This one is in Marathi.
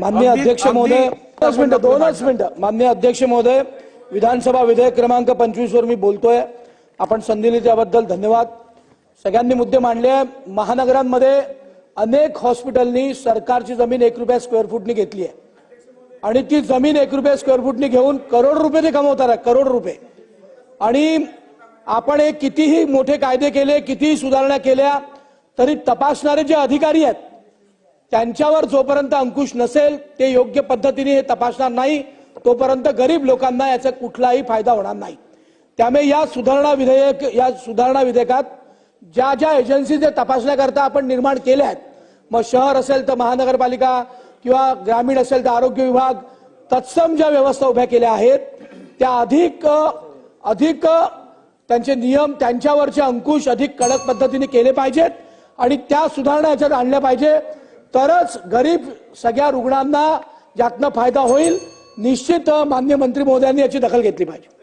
माननीय अगदी- अध्यक्ष महोदय दोनच मिनिटं दोनच मिनिटं. माननीय अध्यक्ष महोदय विधानसभा विधेयक क्रमांक पंचवीस वर मी बोलतोय. आपण संधी दिली त्याबद्दल धन्यवाद. सगळ्यांनी मुद्दे मांडले. महानगरांमध्ये अनेक हॉस्पिटलनी सरकारची जमीन एक रुपया स्क्वेअर फूटनी घेतली आहे. आणि ती जमीन एक रुपया स्क्वेअर फूटनी घेऊन करोड रुपये ते कमवतात आहे, करोड रुपये. आणि आपण हे कितीही मोठे कायदे केले कितीही सुधारणा केल्या तरी तपासणारे जे अधिकारी आहेत त्यांच्यावर जोपर्यंत अंकुश नसेल ते योग्य पद्धतीने हे तपासणार नाही तोपर्यंत गरीब लोकांना याचा कुठलाही फायदा होणार नाही. त्यामुळे या सुधारणा विधेयक या सुधारणा विधेयकात ज्या ज्या एजन्सी जे तपासण्याकरता आपण निर्माण केल्या आहेत मग शहर असेल तर महानगरपालिका किंवा ग्रामीण असेल तर आरोग्य विभाग तत्सम ज्या व्यवस्था उभ्या केल्या आहेत त्या अधिक अधिक त्यांचे नियम त्यांच्यावरचे अंकुश अधिक कडक पद्धतीने केले पाहिजेत आणि त्या सुधारणा याच्यात आणल्या पाहिजे. तरच गरीब सगळ्या रुग्णांना यातनं फायदा होईल निश्चित अ, मान्य मंत्री महोदयांनी याची दखल घेतली पाहिजे.